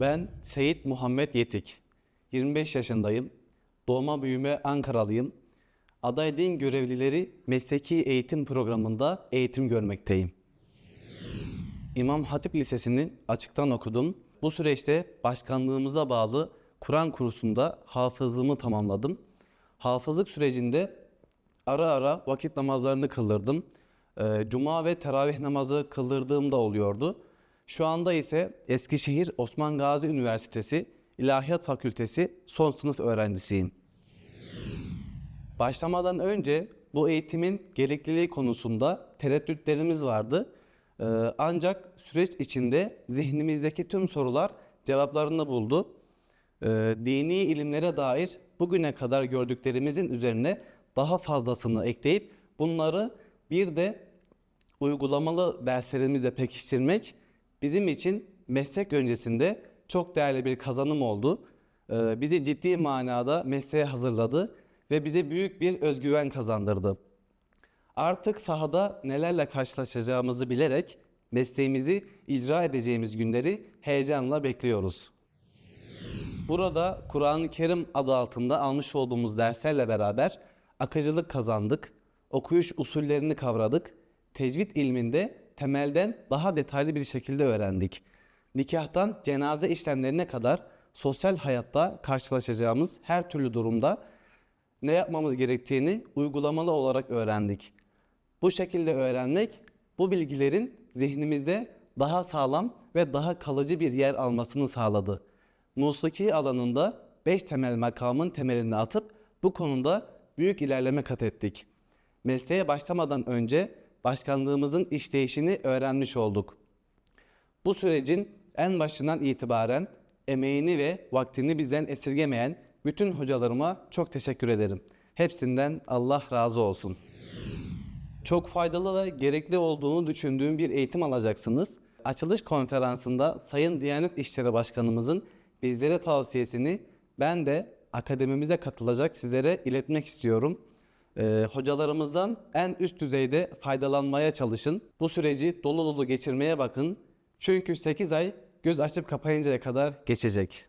Ben Seyit Muhammed Yetik. 25 yaşındayım. Doğma büyüme Ankaralıyım. Aday din görevlileri mesleki eğitim programında eğitim görmekteyim. İmam Hatip Lisesi'ni açıktan okudum. Bu süreçte başkanlığımıza bağlı Kur'an kursunda hafızlığımı tamamladım. Hafızlık sürecinde ara ara vakit namazlarını kıldırdım. Ee, Cuma ve teravih namazı kıldırdığım da oluyordu. Şu anda ise Eskişehir Osman Gazi Üniversitesi İlahiyat Fakültesi son sınıf öğrencisiyim. Başlamadan önce bu eğitimin gerekliliği konusunda tereddütlerimiz vardı. Ee, ancak süreç içinde zihnimizdeki tüm sorular cevaplarını buldu. Ee, dini ilimlere dair bugüne kadar gördüklerimizin üzerine daha fazlasını ekleyip bunları bir de uygulamalı derslerimizle pekiştirmek bizim için meslek öncesinde çok değerli bir kazanım oldu. Ee, bizi ciddi manada mesleğe hazırladı ve bize büyük bir özgüven kazandırdı. Artık sahada nelerle karşılaşacağımızı bilerek mesleğimizi icra edeceğimiz günleri heyecanla bekliyoruz. Burada Kur'an-ı Kerim adı altında almış olduğumuz derslerle beraber akıcılık kazandık, okuyuş usullerini kavradık, tecvid ilminde temelden daha detaylı bir şekilde öğrendik. Nikahtan cenaze işlemlerine kadar sosyal hayatta karşılaşacağımız her türlü durumda ne yapmamız gerektiğini uygulamalı olarak öğrendik. Bu şekilde öğrenmek bu bilgilerin zihnimizde daha sağlam ve daha kalıcı bir yer almasını sağladı. Musiki alanında 5 temel makamın temelini atıp bu konuda büyük ilerleme kat ettik. Mesleğe başlamadan önce başkanlığımızın işleyişini öğrenmiş olduk. Bu sürecin en başından itibaren emeğini ve vaktini bizden esirgemeyen bütün hocalarıma çok teşekkür ederim. Hepsinden Allah razı olsun. Çok faydalı ve gerekli olduğunu düşündüğüm bir eğitim alacaksınız. Açılış konferansında Sayın Diyanet İşleri Başkanımızın bizlere tavsiyesini ben de akademimize katılacak sizlere iletmek istiyorum. Ee, hocalarımızdan en üst düzeyde faydalanmaya çalışın. Bu süreci dolu dolu geçirmeye bakın. Çünkü 8 ay göz açıp kapayıncaya kadar geçecek.